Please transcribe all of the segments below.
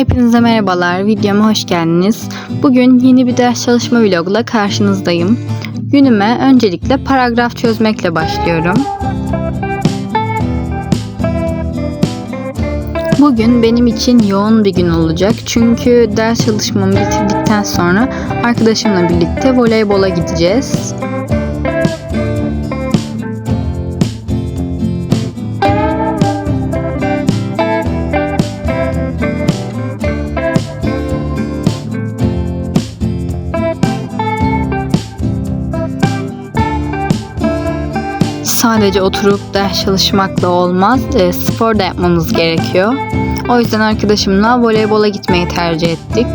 Hepinize merhabalar, videoma hoş geldiniz. Bugün yeni bir ders çalışma vlogla karşınızdayım. Günüme öncelikle paragraf çözmekle başlıyorum. Bugün benim için yoğun bir gün olacak çünkü ders çalışmamı bitirdikten sonra arkadaşımla birlikte voleybola gideceğiz. Sadece oturup ders çalışmakla olmaz. E, spor da yapmamız gerekiyor. O yüzden arkadaşımla voleybola gitmeyi tercih ettik.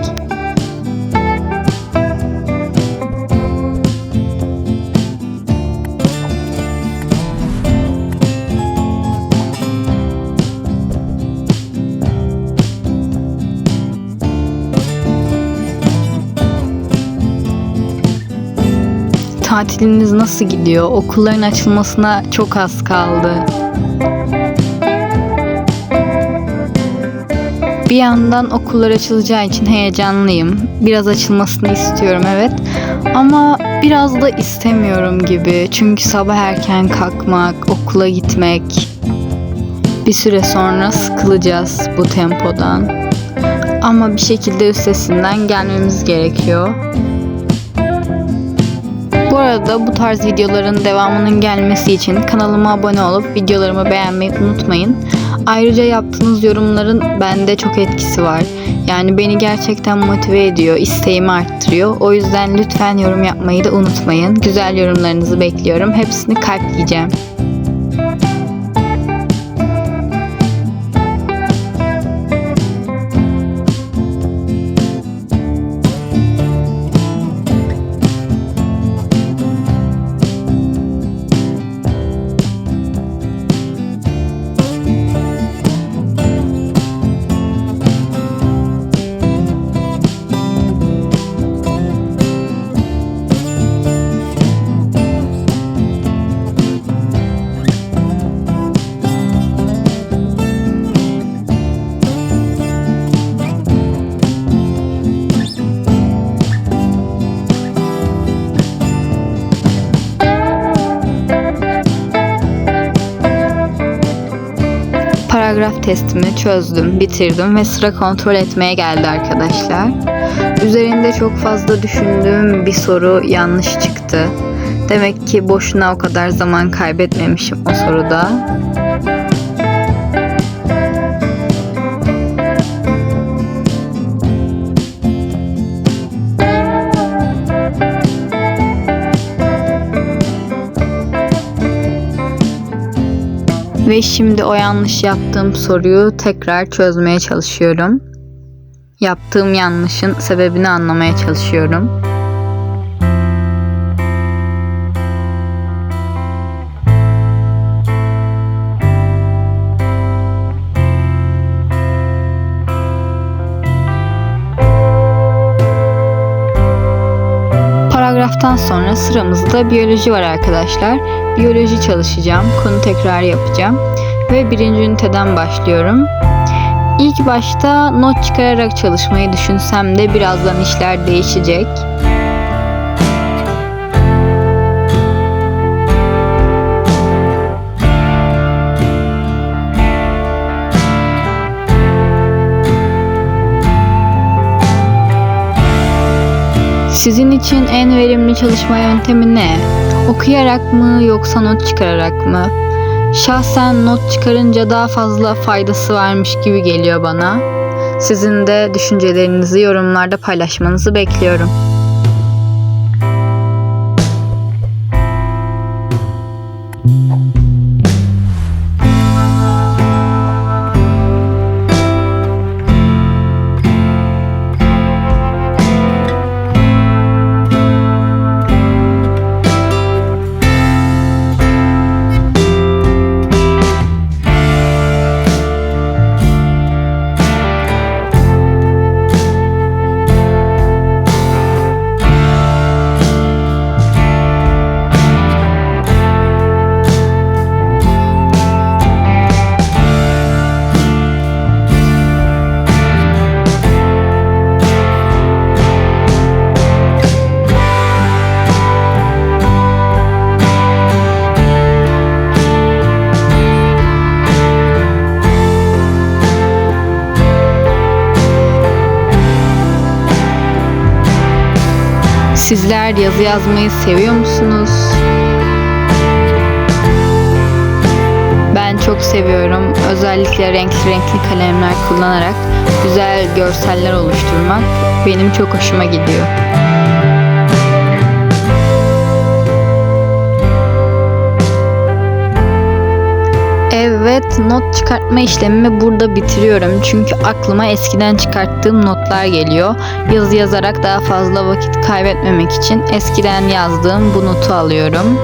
Tatiliniz nasıl gidiyor? Okulların açılmasına çok az kaldı. Bir yandan okullar açılacağı için heyecanlıyım. Biraz açılmasını istiyorum evet. Ama biraz da istemiyorum gibi. Çünkü sabah erken kalkmak, okula gitmek. Bir süre sonra sıkılacağız bu tempodan. Ama bir şekilde üstesinden gelmemiz gerekiyor. Bu arada bu tarz videoların devamının gelmesi için kanalıma abone olup videolarımı beğenmeyi unutmayın. Ayrıca yaptığınız yorumların bende çok etkisi var. Yani beni gerçekten motive ediyor, isteğimi arttırıyor. O yüzden lütfen yorum yapmayı da unutmayın. Güzel yorumlarınızı bekliyorum. Hepsini kalpleyeceğim. Paragraf testimi çözdüm, bitirdim ve sıra kontrol etmeye geldi arkadaşlar. Üzerinde çok fazla düşündüğüm bir soru yanlış çıktı. Demek ki boşuna o kadar zaman kaybetmemişim o soruda. Ve şimdi o yanlış yaptığım soruyu tekrar çözmeye çalışıyorum. Yaptığım yanlışın sebebini anlamaya çalışıyorum. Paragraftan sonra sıramızda biyoloji var arkadaşlar. Biyoloji çalışacağım, konu tekrar yapacağım ve birinci üniteden başlıyorum. İlk başta not çıkararak çalışmayı düşünsem de birazdan işler değişecek. Sizin için en verimli çalışma yöntemi ne? Okuyarak mı yoksa not çıkararak mı? Şahsen not çıkarınca daha fazla faydası varmış gibi geliyor bana. Sizin de düşüncelerinizi yorumlarda paylaşmanızı bekliyorum. Sizler yazı yazmayı seviyor musunuz? Ben çok seviyorum. Özellikle renkli renkli kalemler kullanarak güzel görseller oluşturmak benim çok hoşuma gidiyor. Evet, not çıkartma işlemimi burada bitiriyorum. Çünkü aklıma eskiden çıkarttığım notlar geliyor. Yazı yazarak daha fazla vakit kaybetmemek için eskiden yazdığım bu notu alıyorum.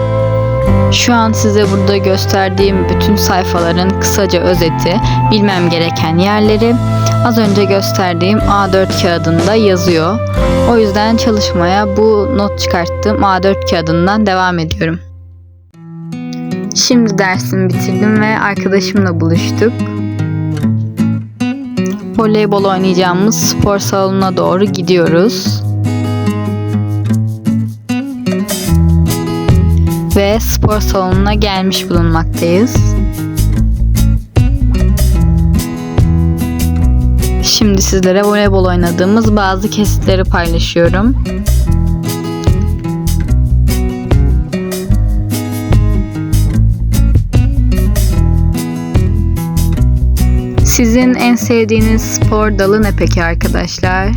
Şu an size burada gösterdiğim bütün sayfaların kısaca özeti, bilmem gereken yerleri az önce gösterdiğim A4 kağıdında yazıyor. O yüzden çalışmaya bu not çıkarttığım A4 kağıdından devam ediyorum. Şimdi dersimi bitirdim ve arkadaşımla buluştuk. Voleybol oynayacağımız spor salonuna doğru gidiyoruz. Ve spor salonuna gelmiş bulunmaktayız. Şimdi sizlere voleybol oynadığımız bazı kesitleri paylaşıyorum. Sizin en sevdiğiniz spor dalı ne peki arkadaşlar?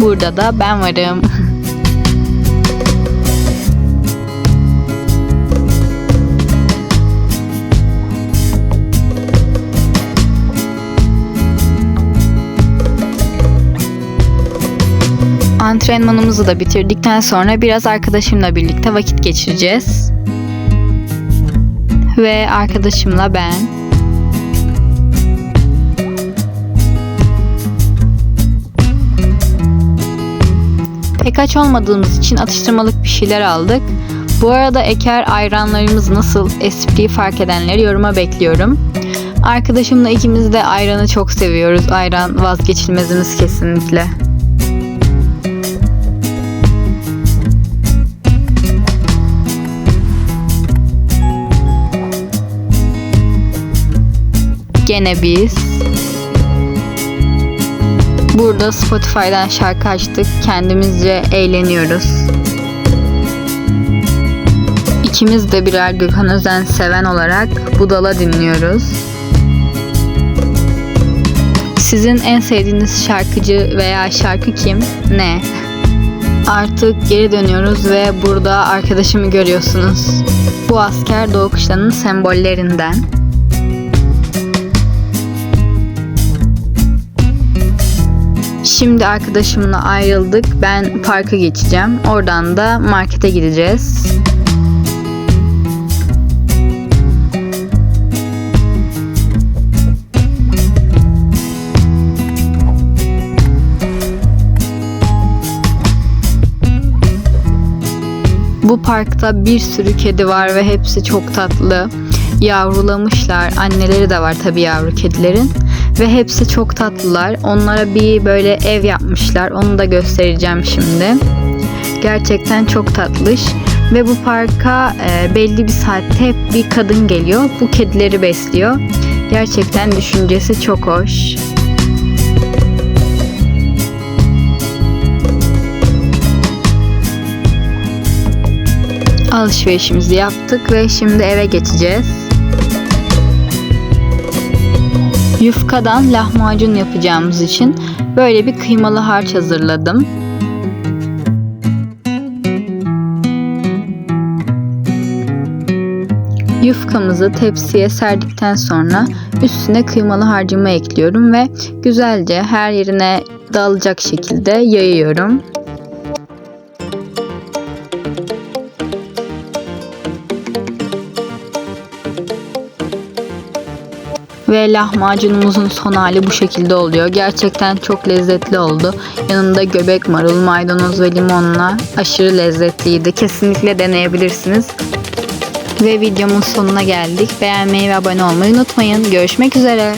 Burada da ben varım. Antrenmanımızı da bitirdikten sonra biraz arkadaşımla birlikte vakit geçireceğiz. Ve arkadaşımla ben pek aç olmadığımız için atıştırmalık bir şeyler aldık. Bu arada eker ayranlarımız nasıl espriyi fark edenleri yoruma bekliyorum. Arkadaşımla ikimiz de ayranı çok seviyoruz. Ayran vazgeçilmezimiz kesinlikle. Gene biz. Burada Spotify'dan şarkı açtık. Kendimizce eğleniyoruz. İkimiz de birer Gökhan Özen seven olarak Budala dinliyoruz. Sizin en sevdiğiniz şarkıcı veya şarkı kim? Ne? Artık geri dönüyoruz ve burada arkadaşımı görüyorsunuz. Bu asker Doğu Kışla'nın sembollerinden. Şimdi arkadaşımla ayrıldık. Ben parka geçeceğim. Oradan da markete gideceğiz. Bu parkta bir sürü kedi var ve hepsi çok tatlı. Yavrulamışlar. Anneleri de var tabii yavru kedilerin. Ve hepsi çok tatlılar. Onlara bir böyle ev yapmışlar. Onu da göstereceğim şimdi. Gerçekten çok tatlış. Ve bu parka e, belli bir saatte hep bir kadın geliyor. Bu kedileri besliyor. Gerçekten düşüncesi çok hoş. Alışverişimizi yaptık ve şimdi eve geçeceğiz. Yufkadan lahmacun yapacağımız için böyle bir kıymalı harç hazırladım. Yufkamızı tepsiye serdikten sonra üstüne kıymalı harcımı ekliyorum ve güzelce her yerine dağılacak şekilde yayıyorum. Ve lahmacunumuzun son hali bu şekilde oluyor. Gerçekten çok lezzetli oldu. Yanında göbek marul, maydanoz ve limonla aşırı lezzetliydi. Kesinlikle deneyebilirsiniz. Ve videomun sonuna geldik. Beğenmeyi ve abone olmayı unutmayın. Görüşmek üzere.